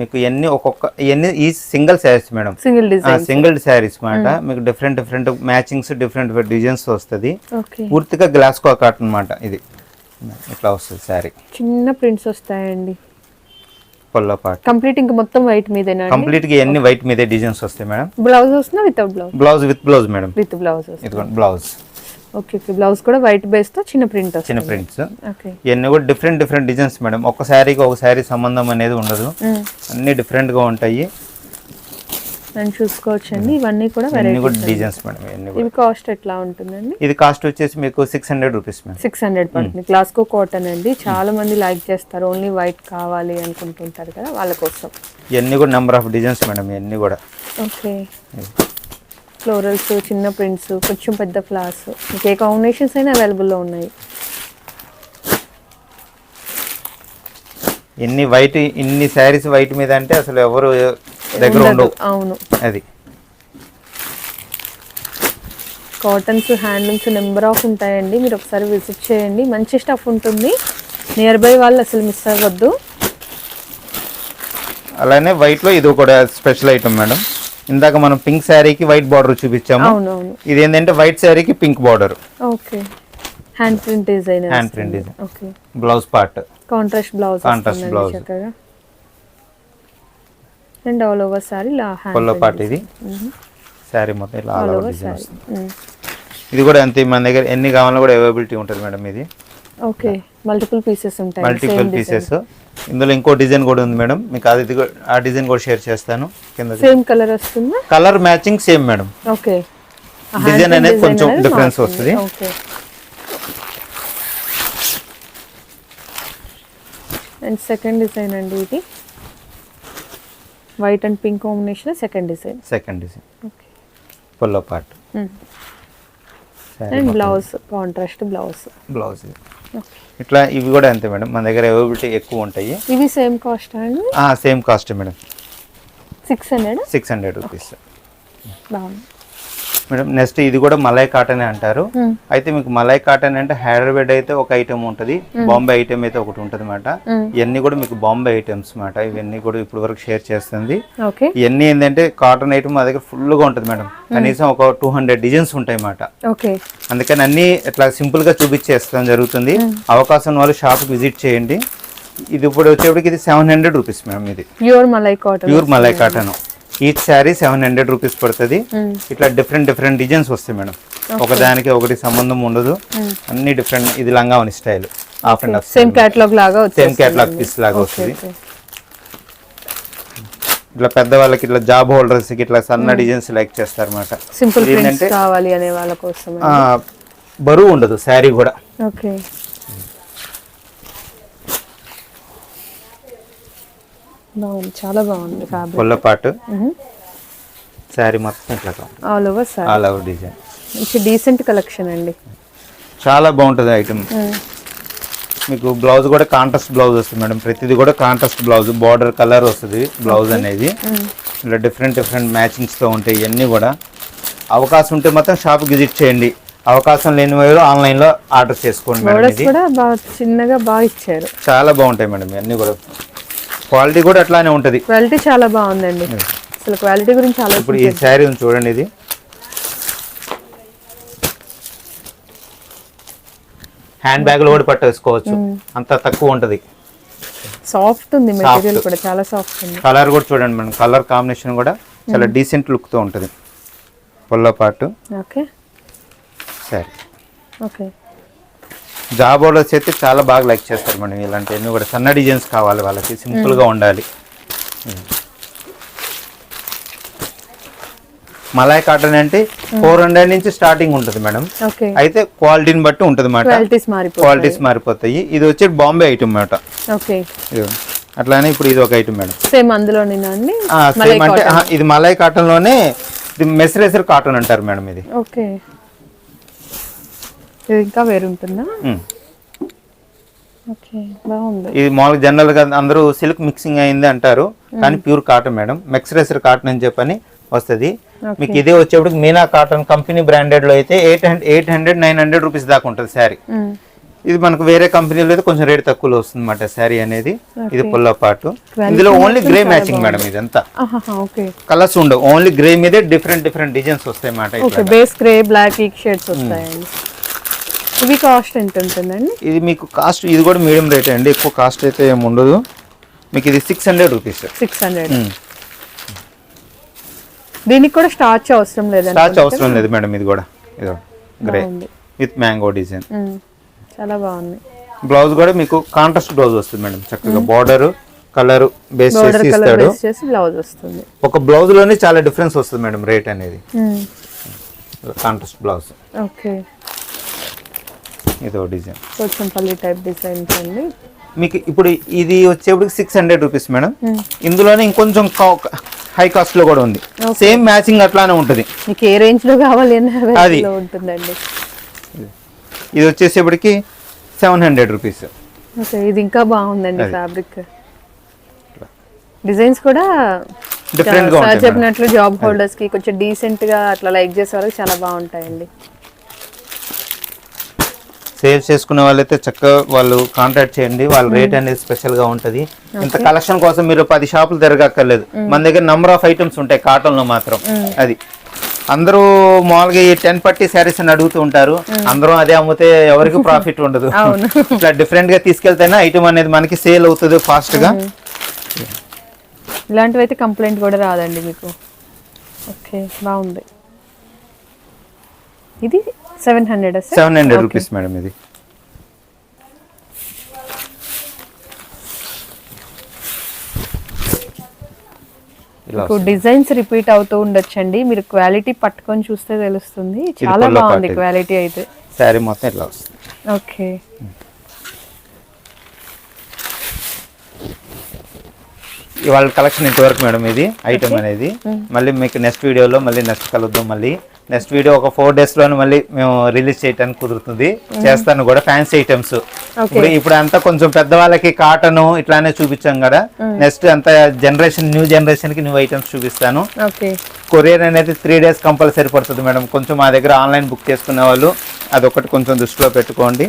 మీకు ఇవన్నీ ఒక్కొక్క ఇవన్నీ ఈ single saris madam. Single design single saris మాట. మీకు different different matchings different designs వస్తుంది. పూర్తిగా గ్లాస్ కో కాటన్ మాట ఇది. ఇట్లా వస్తుంది శారీ చిన్న ప్రింట్స్ వస్తాయండి. పొల్లో పాటు కంప్లీట్ ఇంకా మొత్తం వైట్ మీదేనా కంప్లీట్గా ఇవన్నీ వైట్ మీదే డిజైన్స్ వస్తాయి మేడం. బ్లౌజ్ వస్తుందా without blouse blouse with blouse madam. With blouse ఇదిగోండి బ్లౌజ్ ఓకే ఓకే. బ్లౌజ్ కూడా వైట్ బేస్తో చిన్న ప్రింట్ చిన్న ప్రింట్స్ ఓకే. ఇవన్నీ కూడా డిఫరెంట్ డిఫరెంట్ డిజైన్స్ మేడం. ఒక శారీకి ఒక శారీ సంబంధం అనేది ఉండదు. అన్ని డిఫరెంట్గా ఉంటాయి. నేను చూసుకోవచ్చు అండి ఇవన్నీ కూడా వెరైటీ డిజైన్స్ మేడం ఇవన్నీ ఇవి కాస్ట్ ఎట్లా ఉంటుందండి? ఇది కాస్ట్ వచ్చేసి మీకు six hundred rupees madam. Six hundred పడుతుంది. గ్లాస్కో కాటన్ అండి. చాలా మంది లైక్ చేస్తారు. ఓన్లీ వైట్ కావాలి అనుకుంటుంటారు కదా వాళ్ళ కోసం. ఇవన్నీ కూడా నెంబర్ ఆఫ్ డిజైన్స్ మేడం ఇవన్నీ కూడా. ఓకే. ఫ్లోరల్స్ చిన్న ప్రింట్స్ కొంచెం పెద్ద ఫ్లవర్స్ మీకు ఏ కాంబినేషన్స్ అయినా అవైలబుల్లో ఉన్నాయి. ఎన్ని వైట్ ఇన్ని శారీస్ వైట్ మీద అంటే అసలు ఎవరు దగ్గర. ఉండవు. అవును. అది. కాటన్స్ హ్యాండ్లూమ్స్ నెంబర్ ఆఫ్ ఉంటాయండి. మీరు ఒకసారి విజిట్ చేయండి. మంచి స్టఫ్ ఉంటుంది. నియర్ బై వాళ్ళు అసలు మిస్ అవ్వద్దు. అలానే వైట్లో ఇది కూడా స్పెషల్ ఐటమ్ మేడం ఇందాక మనం పింక్ శారీకి వైట్ బార్డర్ చూపించాము. ఇది ఏంటంటే వైట్ శారీకి pink border okay hand print design hand print design okay blouse part contrast blouse Contrast blouse. And all over sari pallu part ఇది. శారీ మొత్తం ఇలా ఆల్ ఓవర్ సారీ వస్తుంది. ఇది కూడా అంతే మన దగ్గర ఎన్ని కావాలన్నా కూడా అవైలబిలిటీ ఉంటుంది మేడం ఇది. ఓకే మల్టిపుల్ పీసెస్ ఉంటాయి. మల్టిపుల్ పీసెస్ ఇందులో ఇంకో డిజైన్ కూడా ఉంది మేడం. మీకు అది ఆ డిజైన్ కూడా షేర్ చేస్తాను. కింద సేమ్ కలర్ వస్తుందా? Colour matching same madam. Okay Design అనేది కొంచెం difference వస్తుంది. ఓకే అండ్ సెకండ్ డిజైన్ అండి ఇది. White and pink combination second design second design okay pallu part and blouse contrast blouse blouse ఇట్లా ఇవి కూడా అంతే మేడం. మన దగ్గర అవైలబిలిటీ ఎక్కువ ఉంటాయి. ఇవి సేమ్ కాస్ట్ అండి? Same cost madam. Six hundred six hundred rupees బాగుంది. మేడం నెక్స్ట్ ఇది కూడా మలై కాటన్ అంటారు. అయితే మీకు మలై కాటన్ అంటే హైదరాబాద్ అయితే ఒక ఐటమ్ ఉంటుంది బాంబే ఐటమ్ అయితే ఒకటి ఉంటుంది అనమాట Hmm. ఇవన్నీ కూడా మీకు బాంబే ఐటమ్స్ మాట ఇవన్నీ కూడా ఇప్పుడు వరకు షేర్ చేస్తుంది. ఇవన్నీ ఏంటంటే కాటన్ ఐటమ్ మా దగ్గర ఫుల్గా ఉంటుంది మేడం. కనీసం ఒక టూ హండ్రెడ్ డిజైన్స్ ఉంటాయి అన్నమాట. ఓకే. అందుకని అన్ని ఇట్లా సింపుల్గా చూపించేస్తాం జరుగుతుంది. అవకాశం వాళ్ళు షాప్ విజిట్ చేయండి. ఇది ఇప్పుడు వచ్చేప్పటికి ఇది సెవెన్ హండ్రెడ్ రూపీస్ మేడం ఇది. Pure malai cotton. Pure malai cotton. Each sari seven hundred rupees పడుతుంది. ఇట్లా డిఫరెంట్ డిఫరెంట్ డిజైన్స్ వస్తాయి మేడం. ఒకదానికి ఒకటి సంబంధం ఉండదు. అన్ని డిఫరెంట్ ఇది langa voni style half and half same catalogue లాగా సేమ్. కేటలాగ్ పీస్ లాగా వస్తుంది. ఇట్లా పెద్ద వాళ్ళకి ఇట్లా జాబ్ హోల్డర్స్కి ఇట్లా సన్న డిజైన్స్ లైక్ చేస్తారు అనమాట సింపుల్ కావాలి అనే వాళ్ళ కోసం బరువు ఉండదు శారీ కూడా. ఓకే బాగుంది. చాలా బాగుంది ఫ్యాబ్రిక్ శారీ మొత్తం ఇట్లా all over sir all over design మంచి డీసెంట్ కలెక్షన్ అండి. చాలా బాగుంటుంది ఐటమ్ మీకు బ్లౌజ్ కూడా కాంట్రాస్ట్ బ్లౌజ్ వస్తుంది మేడం. ప్రతిదీ కూడా కాంట్రాస్ట్ బ్లౌజ్ బార్డర్ కలర్ వస్తుంది బ్లౌజ్ అనేది. ఇలా డిఫరెంట్ డిఫరెంట్ మ్యాచింగ్స్తో ఉంటాయి ఇవన్నీ కూడా. అవకాశం ఉంటే మాత్రం షాప్ విజిట్ చేయండి. అవకాశం లేని వారు ఆన్లైన్లో ఆర్డర్ చేసుకోండి మేడం చిన్నగా బాగా ఇచ్చారు. చాలా బాగుంటాయి మేడం ఇవన్నీ కూడా. క్వాలిటీ కూడా అట్లానే ఉంటుంది. క్వాలిటీ చాలా బాగుందండి. అసలు క్వాలిటీ గురించి ఇప్పుడు ఆలోచించి ఈ శారీ ఉంది చూడండి ఇది. హ్యాండ్ బ్యాగ్లో కూడా పట్టేసుకోవచ్చు. అంత తక్కువ ఉంటుంది. సాఫ్ట్ ఉంది మెటీరియల్ కూడా చాలా సాఫ్ట్ ఉంది. కలర్ కూడా చూడండి మేడం. కలర్ కాంబినేషన్ కూడా చాలా డీసెంట్ లుక్తో ఉంటుంది. పొల్ల పాటు ఓకే సరే ఓకే జాబ్ ఆర్డర్స్ అయితే చాలా బాగా లైక్ చేస్తారు మేడం. ఇలాంటివన్నీ కూడా సన్న డిజైన్స్ కావాలి వాళ్ళకి సింపుల్గా ఉండాలి. మలాయ్ కాటన్ అంటే ఫోర్ హండ్రెడ్ నుంచి స్టార్టింగ్ ఉంటుంది మేడం. ఓకే. అయితే క్వాలిటీని బట్టి ఉంటుంది క్వాలిటీస్ మారిపోతాయి. ఇది వచ్చి బాంబే ఐటమ్ ఇది అట్లానే ఇప్పుడు ఇది ఒక ఐటమ్ మేడం. సేమ్ ఆ, సేమ్ అంటే ఇది మలాయ్ కాటన్లోనే ఇది మెసరేసర్ కాటన్ అంటారు మేడం ఇది. ఓకే. ఇది ఇంకా వేరుంటుందా? ఉమ్. ఓకే బాగుంది. ఇది మామూలుగా జనరల్గా అందరూ సిల్క్ మిక్సింగ్ అయింది అంటారు కానీ pure cotton madam. Mercerised cotton అని చెప్పని వస్తుంది. మీకు ఇదే వచ్చేప్పటికి మీనా కాటన్ కంపెనీ బ్రాండెడ్లో అయితే eight hundred eight hundred nine hundred rupees దాకా ఉంటుంది శారీ. ఇది మనకు వేరే కంపెనీలో అయితే కొంచెం రేట్ తక్కువలో వస్తుంది అన్నమాట శారీ అనేది. ఇది పుల్ల పాటు. ఇందులో ఓన్లీ గ్రే మ్యాచింగ్ మేడం ఇదంతా. కలర్స్ ఉండవు. ఓన్లీ గ్రే మీదే డిఫరెంట్ డిఫరెంట్ డిజైన్స్ వస్తాయి అన్నమాట బేస్ గ్రే బ్లాక్ షేడ్స్ వస్తాయండి. ఇవి కాస్ట్ ఎంత ఉంటుందండి ఇది మీకు కాస్ట్ ఇది కూడా మీడియం రేట్ అండి. ఎక్కువ కాస్ట్ అయితే ఏమి ఉండదు. మీకు ఇది six hundred rupees six hundred దీనికి కూడా స్టార్చ్ అవసరం లేదండి. స్టార్చ్ అవసరం లేదు మేడం ఇది కూడా. ఇది గ్రే. With mango design. చాలా బాగుంది. బ్లౌజ్ కూడా మీకు కాంట్రాస్ట్ బ్లౌజ్ వస్తుంది మేడం. చక్కగా బార్డర్ కలర్ బేస్ చేసి కలర్ ఇస్తాడు. బ్లౌజ్ వస్తుంది. ఒక బ్లౌజ్లోనే చాలా డిఫరెన్స్ వస్తుంది మేడం రేట్ అనేది. Contrast blouse okay. ఇది ఒక డిజైన్. కొంచెం పల్లి టైప్ డిజైన్స్ అండి. మీకు ఇప్పుడు ఇది వచ్చేప్పటికి సిక్స్ హండ్రెడ్ రూపీస్ మేడం. ఇందులోనే ఇంకొంచెం హై కాస్ట్లో కూడా ఉంది. సేమ్ మ్యాచింగ్ అట్లానే ఉంటుంది. మీకు ఏ రేంజ్లో కావాలి అది. ఉంటుందండి. ఇది. వచ్చేసేపటికి సెవెన్ హండ్రెడ్ రూపీస్ ఓకే ఇది ఇంకా బాగుందండి ఫ్యాబ్రిక్ డిజైన్స్ కూడా Different గా చెప్పినట్లు జాబ్ హోల్డర్స్కి కొంచెం డీసెంట్గా అట్లా లైక్ చేసే వాళ్ళకి చాలా బాగుంటాయండి. సేవ్ చేసుకునే వాళ్ళైతే చక్కగా వాళ్ళు కాంటాక్ట్ చేయండి. వాళ్ళ రేట్ అనేది స్పెషల్గా ఉంటది. ఇంత కలెక్షన్ కోసం మీరు పది షాపులు తిరగక్కర్లేదు. మన దగ్గర నంబర్ ఆఫ్ ఐటమ్స్ ఉంటాయి కాటన్లో మాత్రం అది. అందరూ మామూలుగా ఈ టెన్ పట్టి శారీస్ అని అడుగుతూ ఉంటారు. అందరూ అదే అమ్మితే ఎవరికి ప్రాఫిట్ ఉండదు. ఇట్లా డిఫరెంట్గా తీసుకెళ్తేనే ఐటమ్ అనేది మనకి సేల్ అవుతుంది ఫాస్ట్గా. ఇలాంటివి అయితే కంప్లైంట్ కూడా రాదండి మీకు. ఓకే బాగుంది. ఇది seven hundred seven hundred rupees madam ఇది. డిజైన్స్ రిపీట్ అవుతూ ఉండొచ్చండి. మీరు క్వాలిటీ పట్టుకొని చూస్తే తెలుస్తుంది. చాలా బాగుంది. క్వాలిటీ అయితే. శారీ మొత్తం ఇట్లా వస్తుంది. ఓకే. ఇవాళ కలెక్షన్ ఇంతవరకు మేడం ఇది ఐటమ్ అనేది. మళ్ళీ మీకు నెక్స్ట్ వీడియోలో మళ్ళీ నెక్స్ట్ కలుద్దాం మళ్ళీ. నెక్స్ట్ వీడియో ఒక ఫోర్ డేస్లోనే మళ్ళీ మేము రిలీజ్ చేయడానికి కుదురుతుంది. చేస్తాను కూడా ఫ్యాన్సీ ఐటమ్స్ ఇప్పుడు ఇప్పుడు అంతా కొంచెం పెద్దవాళ్ళకి కాటన్ ఇట్లానే చూపించాం కదా. నెక్స్ట్ అంతా జనరేషన్ న్యూ జనరేషన్కి న్యూ ఐటమ్స్ చూపిస్తాను. కొరియర్ అనేది త్రీ డేస్ కంపల్సరీ పడుతుంది మేడం. కొంచెం మా దగ్గర ఆన్లైన్ బుక్ చేసుకునే వాళ్ళు అదొకటి కొంచెం దృష్టిలో పెట్టుకోండి.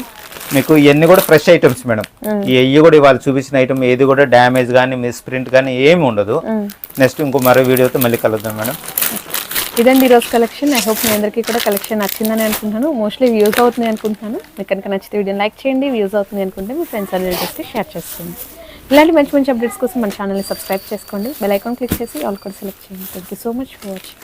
మీకు ఇవన్నీ కూడా ఫ్రెష్ ఐటమ్స్ మేడం. అయ్యి కూడా ఇవాళ చూపించిన ఐటమ్ ఏది కూడా డ్యామేజ్ కానీ మిస్ ప్రింట్ కానీ ఏమి ఉండదు. నెక్స్ట్ ఇంకో మరో వీడియోతో మళ్ళీ కలుద్దాం మేడం. ఇదండి ఈరోజు కలెక్షన్. ఐ హోప్ మీ అందరికీ కూడా కలెక్షన్ నచ్చిందని అనుకుంటున్నాను. మోస్ట్లీ వ్యూస్ అవుతుంది అనుకుంటున్నాను. మీకు కనుక నచ్చితే వీడియోని లైక్ చేయండి వ్యూస్ అవుతుంది అనుకుంటే మీ ఫ్రెండ్స్ అండ్ రిలేటివ్స్కి షేర్ చేసుకోండి. ఇలాంటి మంచి మంచి అప్డేట్స్ కోసం మన ఛానల్ని సబ్స్క్రైబ్ చేసుకోండి. బెల్ ఐకాన్ క్లిక్ చేసి ఆల్ కూడా సెలెక్ట్ చేయండి. Thank you so much for watching